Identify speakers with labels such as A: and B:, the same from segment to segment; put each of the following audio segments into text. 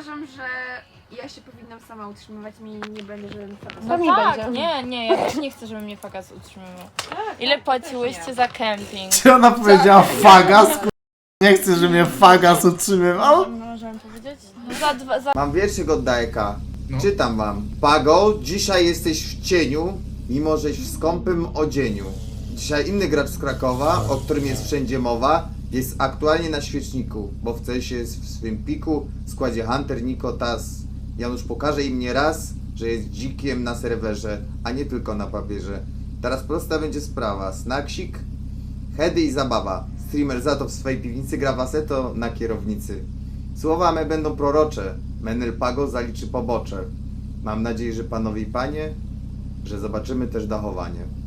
A: uważam, że ja się powinnam sama utrzymywać mi nie będę żaden fagas.
B: No
C: Pewnie
B: tak,
C: będzie.
B: nie, nie, ja też nie chcę, żeby mnie fagas utrzymywał. Ile płaciłyście za kemping?
D: Czy ona powiedziała fagas? Nie chcę, żeby mnie fagas utrzymywał?
B: Możemy powiedzieć? No za dwa, za...
E: Mam wierszyk od Dajka. Czytam wam. Pago, dzisiaj jesteś w cieniu, mimo żeś w skąpym odzieniu. Dzisiaj inny gracz z Krakowa, o którym jest wszędzie mowa, jest aktualnie na świeczniku, bo w CS jest w swym piku, w składzie Hunter, Niko, Taz. Janusz pokaże im nie raz, że jest dzikiem na serwerze, a nie tylko na papierze. Teraz prosta będzie sprawa. Snacksik, Hedy i zabawa. Streamer za to w swojej piwnicy gra waseto na kierownicy. Słowa me będą prorocze. Menel Pago zaliczy pobocze. Mam nadzieję, że panowie i panie, że zobaczymy też dachowanie.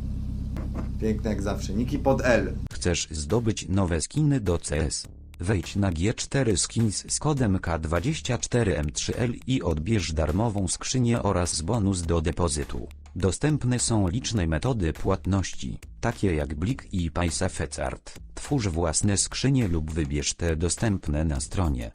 E: Piękne jak zawsze. Niki pod L.
F: Chcesz zdobyć nowe skiny do CS? Wejdź na G4 Skins z kodem K24M3L i odbierz darmową skrzynię oraz bonus do depozytu. Dostępne są liczne metody płatności, takie jak Blik i Paisafecart. Twórz własne skrzynie lub wybierz te dostępne na stronie.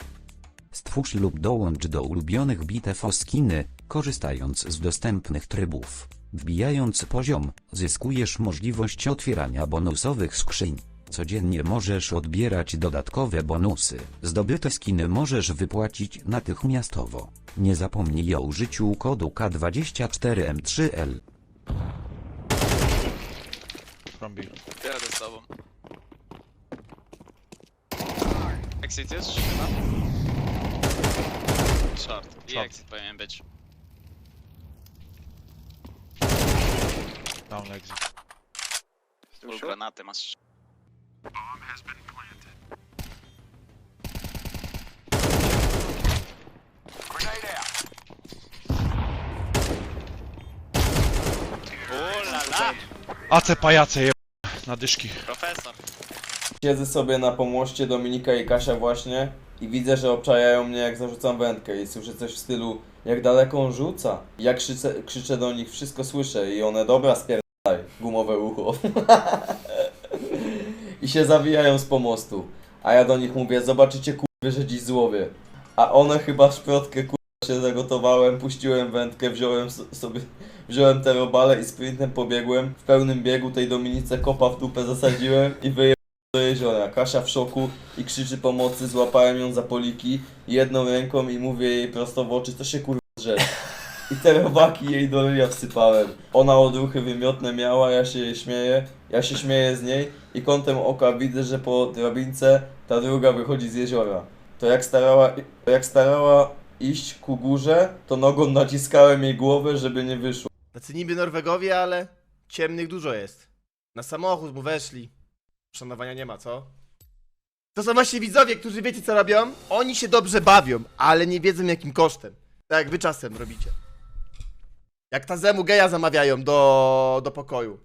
F: Stwórz lub dołącz do ulubionych bitew o skiny, korzystając z dostępnych trybów. Wbijając poziom, zyskujesz możliwość otwierania bonusowych skrzyń. Codziennie możesz odbierać dodatkowe bonusy. Zdobyte skiny możesz wypłacić natychmiastowo. Nie zapomnij o użyciu kodu K24M3L.
G: From B.
H: Jadę z tobą. Exit jest? Short. I
G: Short.
H: exit powinien być.
G: Down exit.
H: Full granaty masz. Ulala!
G: AC pajace je... na dyszki.
H: Profesor.
I: Siedzę sobie na pomoście Dominika i Kasia właśnie i widzę, że obczajają mnie jak zarzucam wędkę i słyszę coś w stylu jak daleko on rzuca. Ja krzyczę, krzyczę do nich, wszystko słyszę i one dobra spierdaj, gumowe ucho. I się zawijają z pomostu. A ja do nich mówię, zobaczycie kurwy, że dziś złowię. A one chyba szprotkę kurwa się zagotowałem, puściłem wędkę, wziąłem sobie, wziąłem te robale i sprintem pobiegłem. W pełnym biegu tej Dominice kopa w dupę zasadziłem i wyjechałem do jeziora. Kasia w szoku i krzyczy pomocy, złapałem ją za poliki jedną ręką i mówię jej prosto w oczy, co się kurwa drzesz. I te robaki jej do ryja wsypałem. Ona odruchy wymiotne miała, ja się jej śmieję, ja się śmieję z niej i kątem oka widzę, że po drabince ta druga wychodzi z jeziora. To jak starała, to jak starała iść ku górze, to nogą naciskałem jej głowę, żeby nie wyszło.
J: Tacy niby Norwegowie, ale ciemnych dużo jest. Na samochód mu weszli. Szanowania nie ma, co? To są właśnie widzowie, którzy wiecie co robią? Oni się dobrze bawią, ale nie wiedzą jakim kosztem. Tak jak wy czasem robicie. Jak tazemu geja zamawiają do, do pokoju.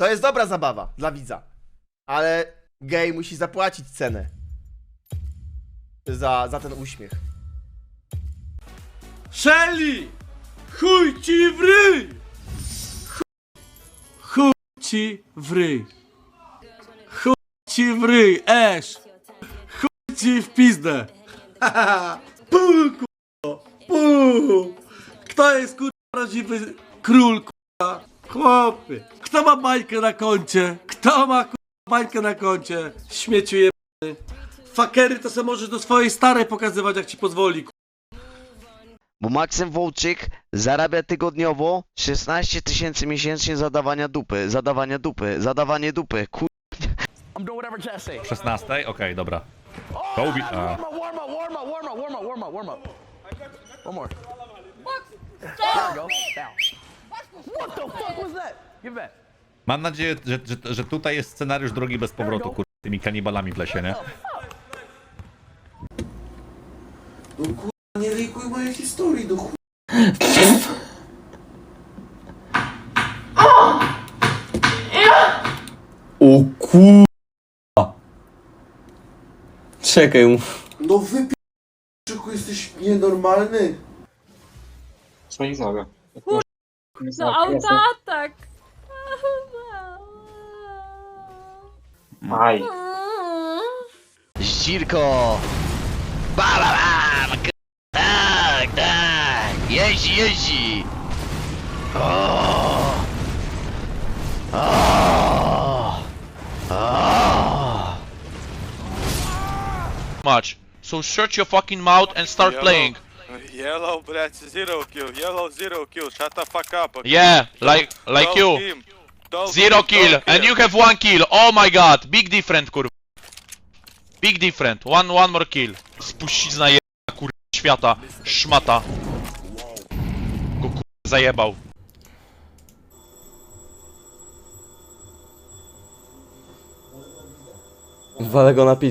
J: To jest dobra zabawa dla widza. Ale gej musi zapłacić cenę. Za, za ten uśmiech.
K: Shelly! Chuj ci w ryj! Chuj ci w ryj! Ci w ryj, esz! Chuj ci w pizdę! Kurwa! Kto jest kurwa prawdziwy król, kurwa? Chłopie! Kto ma bańkę na koncie? Kto ma kurwa bańkę na koncie? Śmieciu jebany! Fakery to se możesz do swojej starej pokazywać, jak ci pozwoli,
L: Bo Maksym Wołczyk zarabia tygodniowo 16 tysięcy miesięcznie zadawania dupy, zadawania dupy, zadawanie dupy.
K: 16? Okej, dobra. Kobe. A. Mam nadzieję, że, że, że tutaj jest scenariusz drogi bez powrotu, kur... tymi kanibalami w lesie, nie?
D: No kurwa, nie lejkuj mojej historii do chuj.
I: czekaj.
D: No wypij, czy jesteś nienormalny? Co nie zaga?
B: No autoatak!
C: Aj.
L: Zdzirko! Ba, ba, ba, k- tak, tak! Jeździ, jeździ! O!
G: Much. So shut your fucking mouth and start playing.
H: Yellow, блядь, zero kill. Yellow, zero kill. Shut the fuck up. okay?
G: Yeah, like like you.
H: him. Don't
G: Zero
H: him,
G: kill,
H: don't
G: and
H: him.
G: you have one kill. Oh my god, big different, kurwa. Big different. One, one more kill. Spuścizna je, kurwa, świata. Szmata. Go kurwa zajebał.
I: Walę go na pi...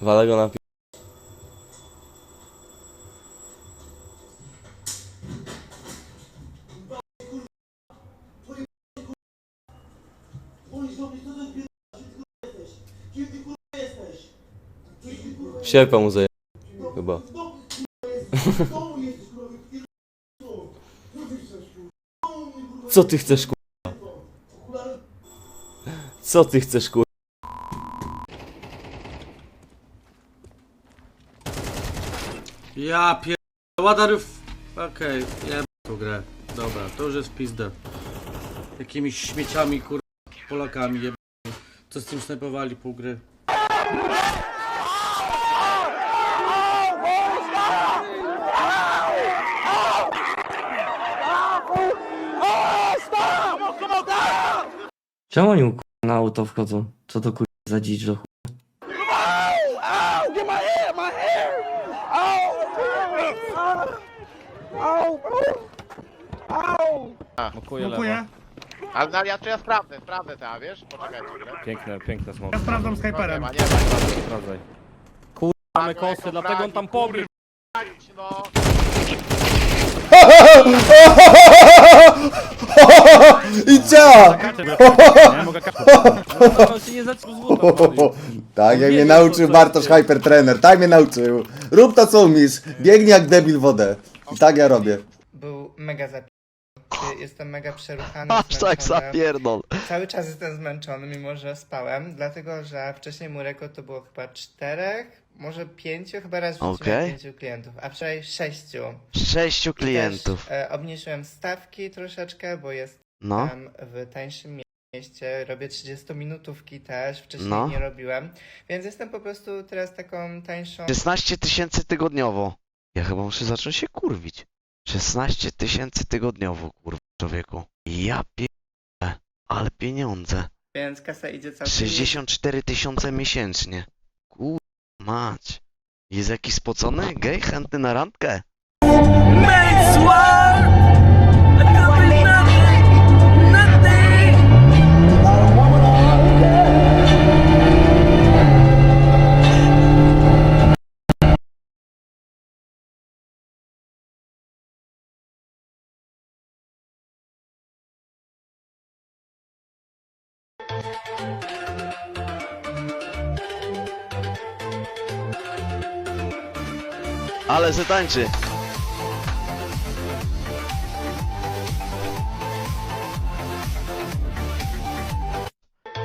I: Walę go na pi... Sierpa mu zaje... Chyba. Co ty chcesz, kurwa? Co ty chcesz, kurwa?
K: Ja pier... Ładarów... Okej, okay, tą grę. Dobra, to już jest pizda. Jakimiś śmieciami, kur... Polakami jeb... Co z tym snajpowali pół gry.
I: Czemu oni kurwa, na auto wchodzą? Co to kurwa za dzicz do chuj?
J: Dziękuję. Ale no, ja, ja sprawdzę, sprawdzę to, wiesz? Poczekajcie.
I: Piękne, piękne smoki.
J: Ja sprawdzam Skyperem. Nie ma, nie ma.
I: Sprawdzaj. Kurwa, mamy kosy, dlatego on tam pobiegł.
J: No.
E: I działa!
I: On się nie zaczął.
E: Tak jak mnie nauczył Bartosz Hypertrener, tak mnie nauczył. Rób to co umiesz, biegnij jak debil wodę. I tak ja robię.
A: Był mega zapi... Jestem mega przeruchany,
L: Aż tak zapierdol.
A: Cały czas jestem zmęczony, mimo że spałem, dlatego że wcześniej mój rekord to było chyba czterech, może pięciu, chyba raz wrzuciłem
L: Okej.
A: pięciu klientów, a wczoraj sześciu.
L: Sześciu klientów.
A: Też, e, obniżyłem stawki troszeczkę, bo jestem
L: No.
A: w tańszym mie- mieście, robię 30-minutówki też, wcześniej
L: No.
A: nie robiłem, więc jestem po prostu teraz taką tańszą
L: 16 tysięcy tygodniowo. Ja chyba muszę zacząć się kurwić. 16 tysięcy tygodniowo, kurwa, człowieku. Ja pierdolę. Ale pieniądze.
A: więc kasa idzie całkiem
L: 64 tysiące miesięcznie. Mać. Jest jakiś spocony? Gej? Chętny na randkę? Ale se tańczy.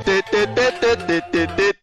L: Ty, ty, ty, ty, ty, ty, ty.